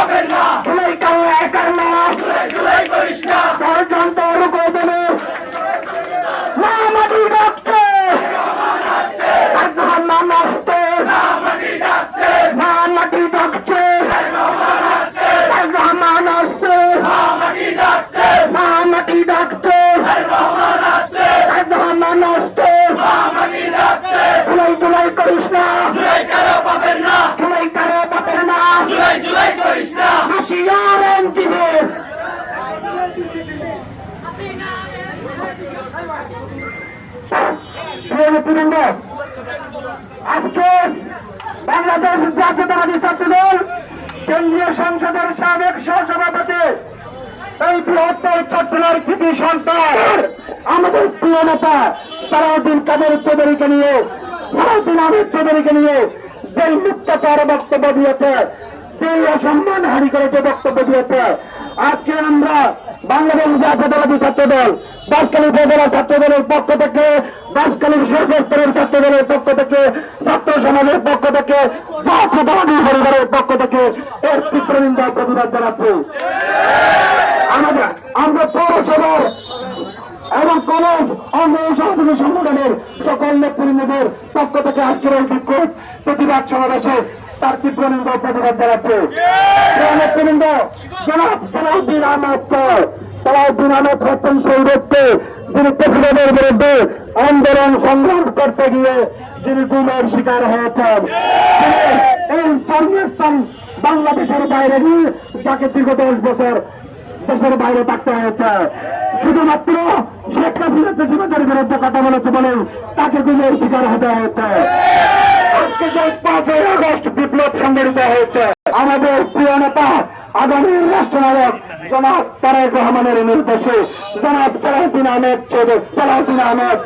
পাবেন না। জুলাই কারও একার না। জুলাই করিস না। ষড়যন্ত্র রুখে দেবে। না মাটি ডাকছে। তারেক রহমান আসছে মাটি যাচ্ছে না মাটি ডাকছে। তারেক রহমান আসছে মাটি যাচ্ছে না মাটি ডাকছে। রহমান আসছে তারেক রহমান আসছে মাটি যাচ্ছে জুলাই জুলাই করিস না জুলাই কারও পাবেন না জুলাই কারও পাবেন না জুলাই জুলাই করিস না হুঁশিয়ার এনজিবির প্রিয় নেতৃবৃন্দ, আজকে বাংলাদেশ জাতীয়তাবাদী ছাত্রদল আমাদের প্রিয় নেতা সালাউদ্দিন কাদের চৌধুরীকে নিয়ে, সালাউদ্দিন আহমেদ চৌধুরীকে নিয়ে যে মিথ্যাচার বক্তব্য দিয়েছে যে অসম্মান হারি করে যে বক্তব্য দিয়েছে, আজকে আমরা বাংলাদেশ জাতীয়তাবাদী ছাত্র দল বাসকালী উপজেলা ছাত্র দলের পক্ষ থেকে বাসকালীর সর্বস্তরের ছাত্র দলের পক্ষ থেকে, ছাত্র সমাজের পক্ষ থেকে পরিবারের পক্ষ থেকে এর তীব্র নিন্দা প্রতিবাদ জানাচ্ছি। আমরা পৌরসভার এবং কলেজ অঙ্গ সহযোগী সংগঠনের সকল নেতৃবৃন্দদের পক্ষ থেকে আজকের এই বিক্ষোভ, প্রতিবাদ সমাবেশে তার তীব্র নিন্দা প্রতিবাদ জানাচ্ছে। নেতৃবৃন্দ, জনাব সালাউদ্দিন আহমদ সালাউদ্দিন আহমদ হচ্ছেন সেই প্রেসিডেন্টের বিরুদ্ধে আন্দোলন সংগ্রাম করতে গিয়ে যিনি গুমের শিকার হয়েছেন এই জন্মস্থান বাংলাদেশের বাইরে নিয়ে যাকে দীর্ঘ দশ বছর, দেশের বাইরে থাকতে হয়েছে। শুধুমাত্র শেখ হাসিনা প্রেসিডেন্টের বিরুদ্ধে কথা বলেছে বলে তাকে গুমের শিকার হতে হয়েছে। আজকে যে পাঁচই আগস্ট বিপ্লব সংগঠিত হয়েছে, আমাদের প্রিয় নেতা আগামী রাষ্ট্রনায়ক জনাব তারেক রহমানের নির্দেশে জনাব সালাউদ্দিন আহমেদ চৌধুরী, সালাউদ্দিন আহমেদ,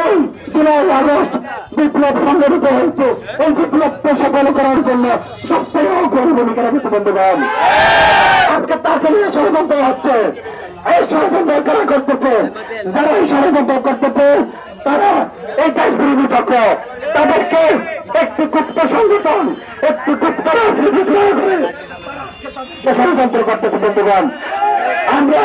এই জুলাই আগস্ট বিপ্লব সংগঠিত হয়েছে। এই বিপ্লবকে সফল করার জন্য সবচেয়ে অগ্রণী ভূমিকা রেখেছে বন্ধুগণ। আজকে তাকে নিয়ে ষড়যন্ত্র হচ্ছে। এই ষড়যন্ত্র কারা করতেছে? যারা এই ষড়যন্ত্র করতেছে, তারা এই দেশ বিরোধী চক্র। তাদেরকে একটি গুপ্ত সংগঠন, একটি গুপ্ত ষড়যন্ত্র করতেছে বন্ধুগণ। আমরা